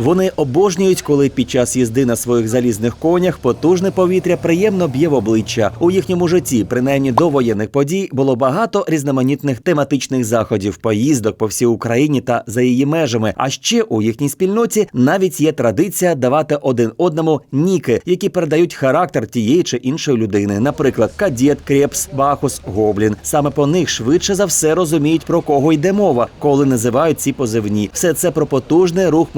Вони обожнюють, коли під час їзди на своїх залізних конях потужне повітря приємно б'є в обличчя. У їхньому житті, принаймні до воєнних подій, було багато різноманітних тематичних заходів, поїздок по всій Україні та за її межами. А ще у їхній спільноті навіть є традиція давати один одному ніки, які передають характер тієї чи іншої людини. Наприклад, кадет, крепс, бахус, гоблін. Саме по них швидше за все розуміють про кого йде мова, коли називають ці позивні. Все це про потужний рух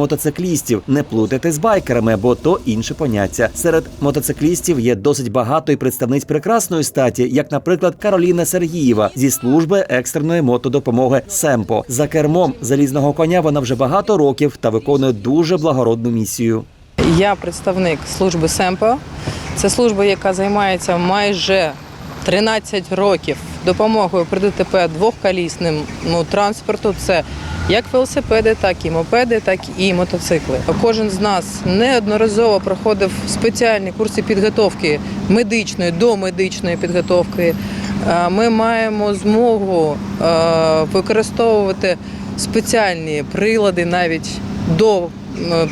мотоциклістів. Не плутайте з байкерами, бо то інше поняття. Серед мотоциклістів є досить багато і представниць прекрасної статі, як, наприклад, Кароліна Сергієва зі служби екстреної мотодопомоги Семпо. За кермом залізного коня вона вже багато років та виконує дуже благородну місію. Я представник служби СЕМПО. Це служба, яка займається майже 13 років допомогою при ДТП двохколісним ну, транспорту. Це як велосипеди, так і мопеди, так і мотоцикли. Кожен з нас неодноразово проходив спеціальні курси підготовки медичної до медичної підготовки. Е, Ми маємо змогу е, використовувати спеціальні прилади навіть до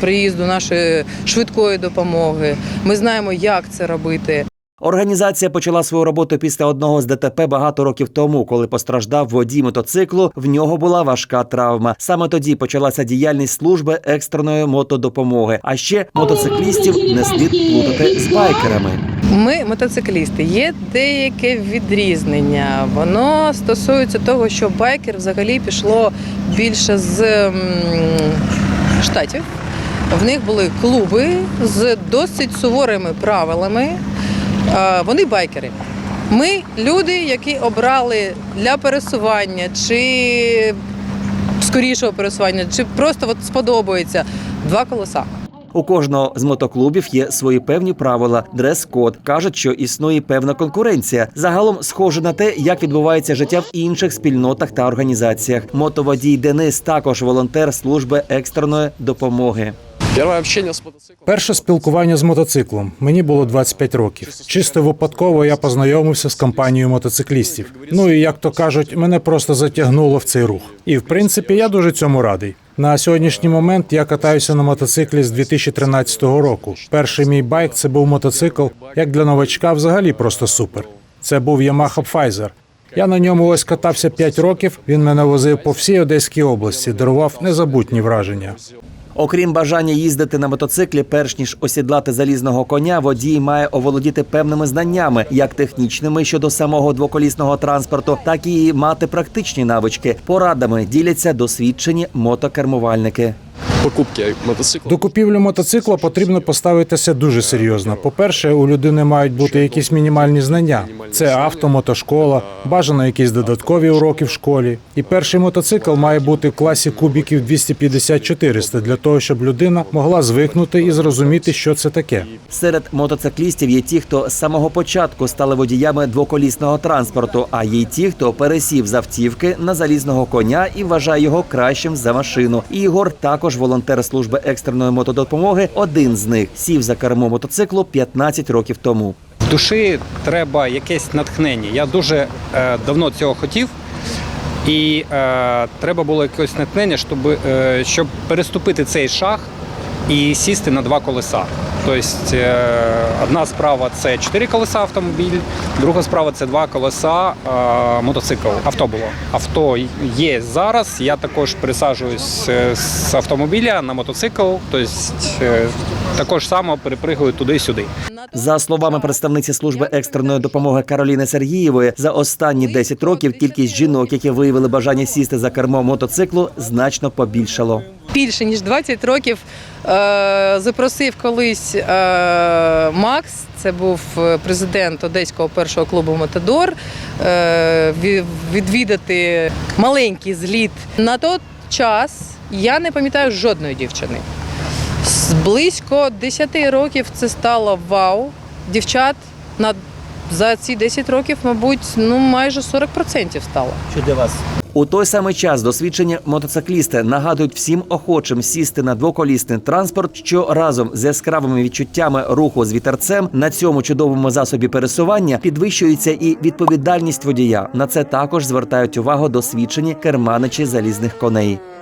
приїзду нашої швидкої допомоги. Ми знаємо, як це робити. Організація почала свою роботу після одного з ДТП багато років тому, коли постраждав водій мотоциклу. В нього була важка травма. Саме тоді почалася діяльність служби екстреної мотодопомоги. А ще мотоциклістів не слід плутати з байкерами. Ми мотоциклісти. Є деяке відрізнення. Воно стосується того, що байкер взагалі пішло більше з штатів. В них були клуби з досить суворими правилами. Вони байкери. Ми люди, які обрали для пересування чи скорішого пересування, чи просто от сподобається два колеса. У кожного з мотоклубів є свої певні правила, дрес-код. кажуть, що існує певна конкуренція. Загалом схоже на те, як відбувається життя в інших спільнотах та організаціях. Мотоводій Денис також волонтер служби екстреної допомоги. Перше спілкування з мотоциклом. Мені було 25 років. Чисто випадково я познайомився з компанією мотоциклістів. Ну і як то кажуть, мене просто затягнуло в цей рух. І в принципі я дуже цьому радий. На сьогоднішній момент я катаюся на мотоциклі з 2013 року. Перший мій байк це був мотоцикл. Як для новачка, взагалі просто супер. Це був Yamaha Pfizer. Я на ньому ось катався 5 років. Він мене возив по всій Одеській області, дарував незабутні враження. Окрім бажання їздити на мотоциклі, перш ніж осідлати залізного коня, водій має оволодіти певними знаннями, як технічними щодо самого двоколісного транспорту, так і мати практичні навички. Порадами діляться досвідчені мотокермувальники. Покупки мотоцикла. До купівлі мотоцикла потрібно поставитися дуже серйозно. По-перше, у людини мають бути якісь мінімальні знання. Це авто, мотошкола, бажано якісь додаткові уроки в школі. І перший мотоцикл має бути в класі кубіків 250-400 для того, щоб людина могла звикнути і зрозуміти, що це таке. Серед мотоциклістів є ті, хто з самого початку стали водіями двоколісного транспорту, а є ті, хто пересів з автівки на залізного коня і вважає його кращим за машину. Ігор також волонтер служби екстреної мотодопомоги. Один з них сів за кермо мотоциклу 15 років тому. Душі треба якесь натхнення. Я дуже е, давно цього хотів, і е, треба було якесь натхнення, щоб, е, щоб переступити цей шаг і сісти на два колеса. Тобто е, одна справа це чотири колеса автомобіль, друга справа це два колеса е, мотоцикл. Авто було. Авто є зараз. Я також пересаджуюсь е, з автомобіля на мотоцикл, тобто також само перепригую туди-сюди. За словами представниці служби екстреної допомоги Кароліни Сергієвої, за останні 10 років кількість жінок, які виявили бажання сісти за кермо мотоциклу, значно побільшало. Більше ніж 20 років е, запросив колись е, Макс, це був е, президент одеського першого клубу Матадор, відвідати маленький зліт. На той час я не пам'ятаю жодної дівчини. З близько 10 років це стало вау. Дівчат на за ці 10 років, мабуть, ну майже 40% стало. Що для вас? У той самий час досвідчені мотоциклісти нагадують всім охочим сісти на двоколісний транспорт, що разом з яскравими відчуттями руху з вітерцем на цьому чудовому засобі пересування підвищується і відповідальність водія. На це також звертають увагу досвідчені керманичі залізних коней.